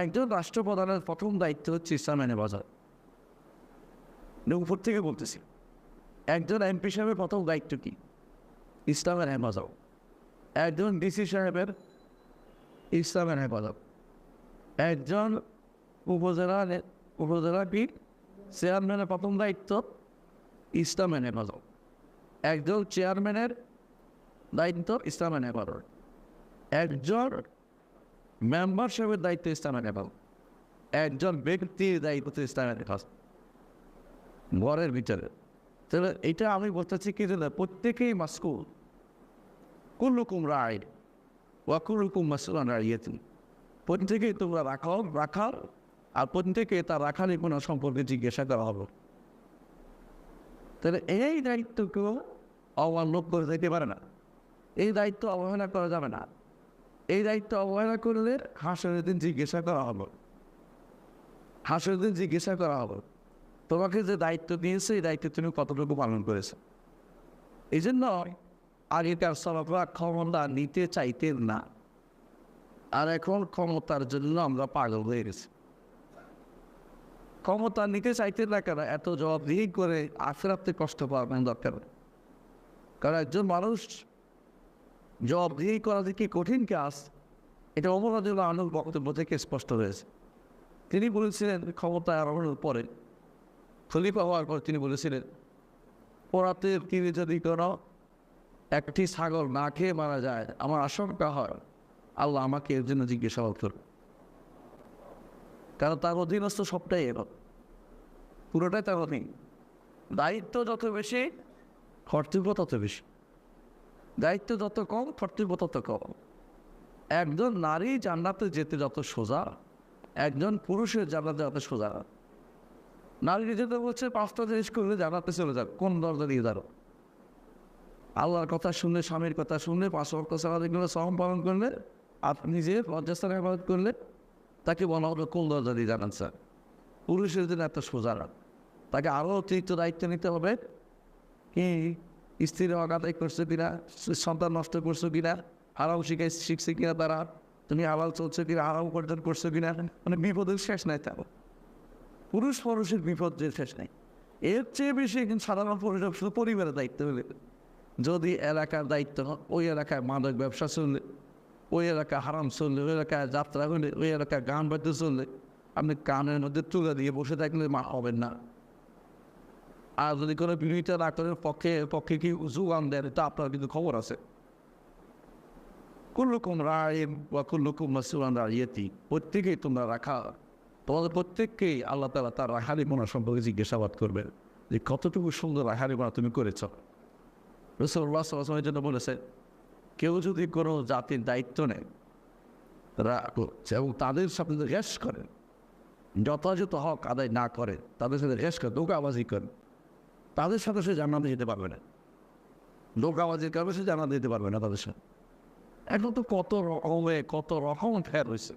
একজন রাষ্ট্রপ্রধানের প্রথম দায়িত্ব হচ্ছে ইসলাম এনে বাজার। উপর থেকে বলতেছি, একজন এমপি সাহেবের প্রথম দায়িত্ব কি? ইসলামের হেফাজত একজন ডিসি সাহেবের ইসলামের হেফাজত একজন উপজেলা উপজেলা কি চেয়ারম্যানের প্রথম দায়িত্ব ইসলামের হেফাজত একজন চেয়ারম্যানের দায়িত্ব ইসলামের হেফাজত একজন মেম্বার সাহেবের দায়িত্ব ইসলামের হেফাজত একজন ব্যক্তির দায়িত্ব ইসলামের হেফাজত ঘরের ভিতরে তাহলে এটা আমি বলতে বলতেছি কি যে প্রত্যেকেই মাস্কুল। কুল্লুকুম রায় ওয়াকুলুকুম মাসুলান রাইয়েতিন। প্রত্যেকেই তোমরা রাখাও, রাখার, আর প্রত্যেকে তার রাখার কোনো সম্পর্কে জিজ্ঞাসা করা হবে। তাহলে এই দায়িত্বকেও অবহেলা করে দিতে পারে না। এই দায়িত্ব অবহেলা করা যাবে না। এই দায়িত্ব অবহেলা করলে হাসরের দিন জিজ্ঞাসা করা হলো হাসরের দিন জিজ্ঞাসা করা হলো তোমাকে যে দায়িত্ব দিয়েছে, এই দায়িত্ব তুমি কতটুকু পালন করেছ? এই জন্য আগেকার সবাবরা ক্ষমতা নিতে চাইতেন না। আর এখন ক্ষমতার জন্য আমরা পাগল হয়ে গেছি। ক্ষমতা নিতে চাইতেন না কেন? এত জবাবদিহি করে আফেরাতে কষ্ট পাওয়ার দরকার। কারণ একজন মানুষ জবাবদিহি করা যে কি কঠিন কাজ, এটা অমরাজুল আনুর বক্তব্য থেকে স্পষ্ট হয়েছে। তিনি বলেছিলেন ক্ষমতা আরোহণের পরে, খলিফা হওয়ার পর তিনি বলেছিলেন পড়াতে তিনি যদি কোনো একটি ছাগল না খেয়ে মারা যায়, আমার আশঙ্কা হয়, আল্লাহ আমাকে এর জন্য জিজ্ঞাসাবাদ করবে। কারণ তার অধীনস্থ সবটাই এর পুরোটাই তার অধীন। দায়িত্ব যত বেশি, কর্তব্য তত বেশি। দায়িত্ব যত কম কর্তব্য তত কম একজন নারী জান্নাতে যেতে যত সোজা, একজন পুরুষের জান্নাতে যত সোজা। নারী যেতে বলছে, পাঁচটা জিনিস করলে জান্নাতে চলে যাবে। কোন দরজা দিয়ে দাঁড়ো আল্লাহর কথা শুনলে, স্বামীর কথা শুনলে, পাঁচ অক্ট সালাদিগুলো সম পালন করলে আপনি নিজে লজ্জাস্থানে আবাদ করলে, তাকে বলা হবে কোন দরজা দিয়ে জানান স্যার? পুরুষের জন্য এত সোজা তাকে আরও অতিরিক্ত দায়িত্ব নিতে হবে। কি? স্ত্রীর অগাদাই করছ কিনা সন্তান নষ্ট করছ কিনা, হারাম শিখাই শিখছে কিনা তারা তুমি আবাল চলছো কিনা, হারাম উপার্জন করছ কিনা মানে বিপদের শেষ নাই তার পুরুষ পুরুষের বিপদ যে শেষ নাই। এর চেয়ে বেশি কিন্তু সাধারণ পুরুষ শুধু পরিবারের দায়িত্ব হলে। যদি এলাকার দায়িত্ব ওই এলাকায় মাদক ব্যবসা চললে, ওই এলাকায় হারাম চললে, ওই এলাকায় যাত্রা হলে, ওই এলাকায় গান বাজতে চললে, আপনি কানের মধ্যে তুলে দিয়ে বসে থাকলে মা হবেন না। আর যদি কোনো বিরোধিতা না করেন পক্ষে পক্ষে কি জুগান দেন তা আপনার কিন্তু খবর আছে। কুল্লুকুম রায় বা কোন কুল্লুকুম মাসুলান রাইয়েতি, প্রত্যেকেই তোমরা রাখা, তোমাদের প্রত্যেককেই আল্লাহ তালা তার রাখারি মোনা সম্পর্কে জিজ্ঞাসাবাদ করবেন যে কতটুকু সুন্দর রাখারি মোনা তুমি করেছ। রসুল্লাহ জন্য বলেছে, কেউ যদি কোনো জাতির দায়িত্ব নেয় এবং তাদের সাথে রেস করেন, যথাযথ হক আদায় না করে তাদের সাথে রেস করে দোকাবাজি করেন। তাদের সাথে সে জানাতে যেতে পারবে না। দোকাবাজির কারণে সে জানাতে যেতে পারবে না তাদের সাথে। এখন তো কত রকমে, কত রকম ফের হয়েছে।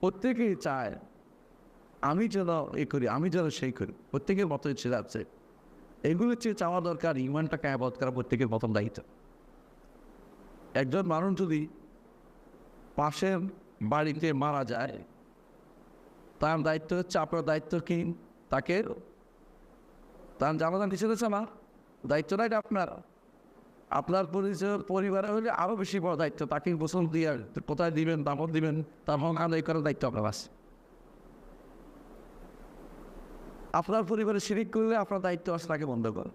প্রত্যেকেই চায়, আমি যেন এ করি, আমি যেন সেই করি। প্রত্যেকের মতো ইচ্ছে যাচ্ছে। এগুলো চেয়ে চাওয়া দরকার ইমানটাকে আবাদ করা প্রত্যেকের প্রথম দায়িত্ব। একজন মানুষ যদি পাশের বাড়িতে মারা যায়, তার দায়িত্ব হচ্ছে, আপনার দায়িত্ব কি? তাকে তার জানাজান কিছু হচ্ছে না? দায়িত্বটা এটা আপনার? আপনার পরিচয়, পরিবারে হলে আরও বেশি বড় দায়িত্ব, তাকে গোসল দিয়ে কোথায় দিবেন দামন দিবেন, তার হক আদায় করার দায়িত্ব আপনার আছে আপনার পরিবারে শিরিক করলে আপনার দায়িত্ব আছে, তাকে বন্ধ করেন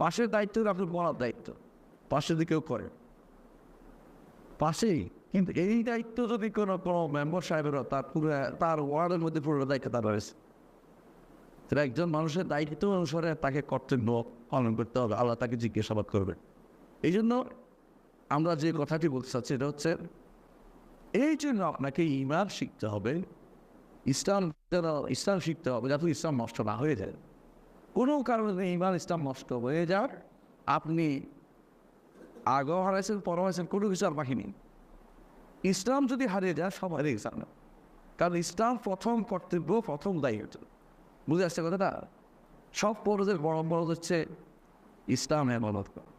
পাশের দায়িত্ব আপনার বড়ার দায়িত্ব। পাশে যদি কেউ করে। পাশেই, কিন্তু এই দায়িত্ব যদি কোনো কোনো মেম্বার সাহেবেরও তার পুরো, তার ওয়ার্ডের মধ্যে পুরো দায়িত্ব তার রয়েছে তাহলে একজন মানুষের দায়িত্ব অনুসারে তাকে কর্তব্য পালন করতে হবে, আল্লাহ তাকে জিজ্ঞাসাবাদ করবে এই জন্য আমরা যে কথাটি বলতে চাচ্ছি এটা হচ্ছে, এই জন্য আপনাকে ইমান শিখতে হবে, ইসলাম ইসলাম শিখতে হবে যাতে ইসলাম নষ্ট না হয়ে যায়। কোনো কারণে ইমান ইসলাম নষ্ট হয়ে যাক আপনি আগেও হারাইছেন, পরও হারাইছেন, কোনো কিছু আর বাকি নেই। ইসলাম যদি হারিয়ে যায়, সব হারিয়ে কারণ ইসলাম প্রথম কর্তব্য, প্রথম দায়িত্ব। বুঝে আসছে কথাটা? সব পরজের বড় হচ্ছে ইসলাম হেমানত করা।